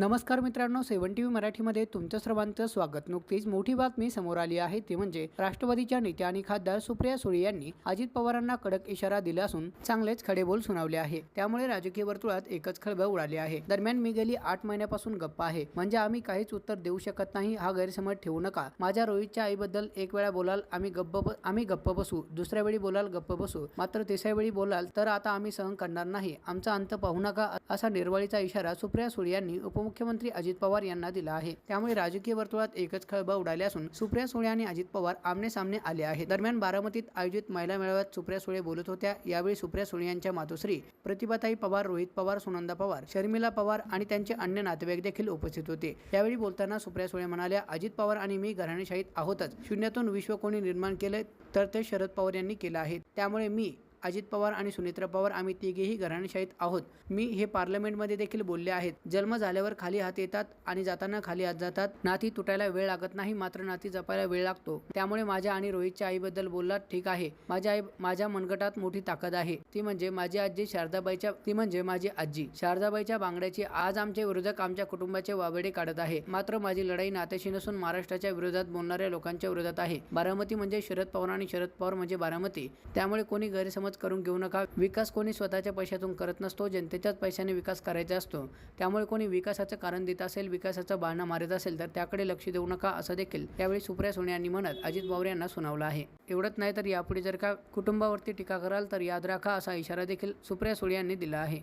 नमस्कार मित्रांनो सेवन T V मराठीमध्ये तुमचं सर्वांचं स्वागत. नुकतीच मोठी बातमी समोर आली आहे ती म्हणजे राष्ट्रवादीच्या नेत्या आणि खासदार सुप्रिया सुळे यांनी अजित पवारांना कडक इशारा दिला असून चांगलेच खडेबोल सुनावले आहे. त्यामुळे राजकीय वर्तुळात एकच खळबळ उडाली आहे. दरम्यान मी गेली आठ महिन्यापासून गप्पा आहे. म्हणजे आम्ही काहीच उत्तर देऊ शकत नाही हा गैरसमज ठेवू नका. माझ्या रोहितच्या आईबद्दल एक वेळा बोलाल आम्ही गप्प ब- आम्ही गप्प बसू. दुसऱ्या वेळी बोलाल गप्प बसू. मात्र तिसऱ्या वेळी बोलाल तर आता आम्ही सहन करणार नाही. आमचा अंत पाहू नका असा निर्वाळीचा इशारा सुप्रिया सुळे यांनी मुख्यमंत्री अजित पवार यांना दिला आहे. त्यामुळे राजकीय वर्तुळात एकच खळबळ उडाली असून सुप्रिया सुळे आणि अजित पवार आमने सामने आले आहेत. दरम्यान बारामतीत आयोजित महिला मेळाव्यात सुप्रिया सुळे बोलत होत्या. यावेळी सुप्रिया सुळे यांच्या मातोश्री प्रतिभाताई पवार रोहित पवार सुनंदा पवार शर्मिला पवार आणि त्यांचे अन्य नातेवाईक देखील उपस्थित होते. यावेळी बोलताना सुप्रिया सुळे म्हणाल्या अजित पवार आणि मी घराणेशाहीत आहोतच. शून्यातून विश्व कोणी निर्माण केले तर ते शरद पवार यांनी केलं आहे. त्यामुळे मी अजित पवार आणि सुनेत्रा पवार आम्ही तिघेही घराणेशाहीत आहोत. मी हे पार्लमेंटमध्ये देखील बोलले आहेत. जन्म झाल्यावर खाली हात येतात आणि जाताना खाली हात जातात. नाती तुटायला वेळ लागत नाही मात्र नाती जपायला वेळ लागतो. त्यामुळे माझ्या आणि रोहितच्या आईबद्दल बोललात ठीक आहे. माझ्या आई माझ्या मनगटात मोठी ताकद आहे. ती म्हणजे माझी आजी शारदाबाईच्या ती म्हणजे माझी आजी. शारदाबाईच्या बांगड्याची आज आमचे विरोधक आमच्या कुटुंबाचे वाबडे काढत आहे. मात्र माझी लढाई नात्याशी नसून महाराष्ट्राच्या विरोधात बोलणाऱ्या लोकांच्या विरोधात आहे. बारामती म्हणजे शरद पवार आणि शरद पवार म्हणजे बारामती. त्यामुळे कोणी गैरसमज करून घेऊ नका. विकास कोणी स्वतःच्या पैशातून करत नसतो जनतेच्याच पैशाने विकास करायचा असतो. त्यामुळे कोणी विकासाचं कारण देत असेल विकासाचा बहाणा मारत असेल तर त्याकडे लक्ष देऊ नका असं देखील यावेळी सुप्रिया सुळे यांनी म्हणत अजित पवार यांना सुनावलं आहे. एवढंच नाही तर यापुढे जर का कुटुंबावरती टीका कराल तर याद राखा असा इशारा देखील सुप्रिया सुळे यांनी दिला आहे.